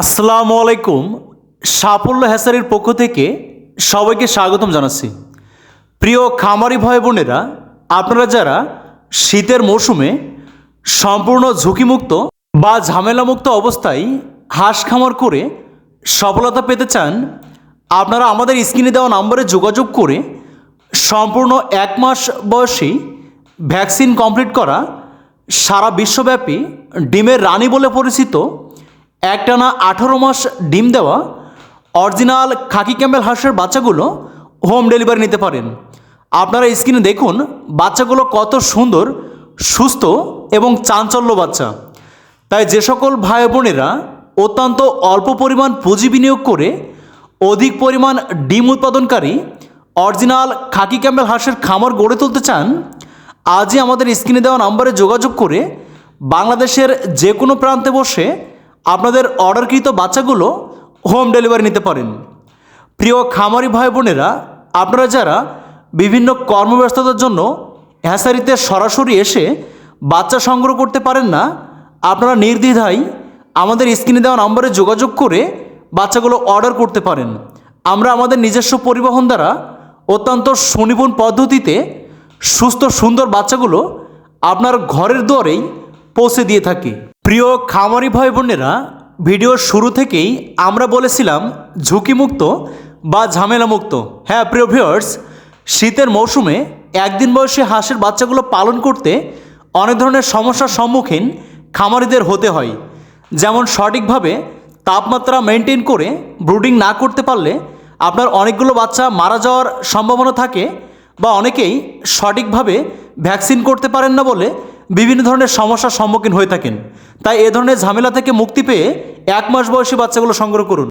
আসসালামু আলাইকুম, সাফল্য হ্যাসারির পক্ষ থেকে সবাইকে স্বাগতম জানাচ্ছি। প্রিয় খামারি ভাই বোনেরা, আপনারা যারা শীতের মৌসুমে সম্পূর্ণ ঝুঁকিমুক্ত বা ঝামেলামুক্ত অবস্থায় হাঁস খামার করে সফলতা পেতে চান, আপনারা আমাদের স্ক্রিনে দেওয়া নম্বরে যোগাযোগ করে সম্পূর্ণ এক মাস বয়সী ভ্যাকসিন কমপ্লিট করা সারা বিশ্বব্যাপী ডিমের রানী বলে পরিচিত একটানা আঠারো মাস ডিম দেওয়া, অরিজিনাল খাকি ক্যাম্বেল হাঁসের বাচ্চাগুলো হোম ডেলিভারি নিতে পারেন। আপনারা স্ক্রিনে দেখুন, বাচ্চাগুলো কত সুন্দর, সুস্থ এবং চাঞ্চল্য বাচ্চা। তাই যে সকল ভাই বোনেরা অত্যন্ত অল্প পরিমাণ পুঁজি বিনিয়োগ করে অধিক পরিমাণ ডিম উৎপাদনকারী, অরিজিনাল খাকি ক্যাম্বেল হাঁসের খামার গড়ে তুলতে চান, আজই আমাদের স্ক্রিনে দেওয়া নম্বরে যোগাযোগ করে বাংলাদেশের যে কোনো প্রান্তে বসে আপনাদের অর্ডারকৃত বাচ্চাগুলো হোম ডেলিভারি নিতে পারেন। প্রিয় খামারি ভাই বোনেরা, আপনারা যারা বিভিন্ন কর্মব্যস্ততার জন্য হ্যাসারিতে সরাসরি এসে বাচ্চা সংগ্রহ করতে পারেন না, আপনারা নির্দ্বিধায় আমাদের স্ক্রিনে দেওয়া নম্বরে যোগাযোগ করে বাচ্চাগুলো অর্ডার করতে পারেন। আমরা আমাদের নিজস্ব পরিবহন দ্বারা অত্যন্ত সুনিপুণ পদ্ধতিতে সুস্থ সুন্দর বাচ্চাগুলো আপনার ঘরের দুয়ারেই পৌঁছে দিয়ে থাকি। প্রিয় খামারি ভাই বোনেরা ভিডিওর শুরু থেকেই আমরা বলেছিলাম ঝুঁকিমুক্ত বা ঝামেলামুক্ত। হ্যাঁ প্রিয় ভিউয়ার্স শীতের মৌসুমে একদিন বয়সী হাঁসের বাচ্চাগুলো পালন করতে অনেক ধরনের সমস্যার সম্মুখীন খামারিদের হতে হয়। যেমন সঠিকভাবে তাপমাত্রা মেনটেন করে ব্রুডিং না করতে পারলে আপনার অনেকগুলো বাচ্চা মারা যাওয়ার সম্ভাবনা থাকে বা অনেকেই সঠিকভাবে ভ্যাকসিন করতে পারেন না বলে বিভিন্ন ধরনের সমস্যার সম্মুখীন হয়ে থাকেন। তাই এ ধরনের ঝামেলা থেকে মুক্তি পেয়ে এক মাস বয়সী বাচ্চাগুলো সংগ্রহ করুন।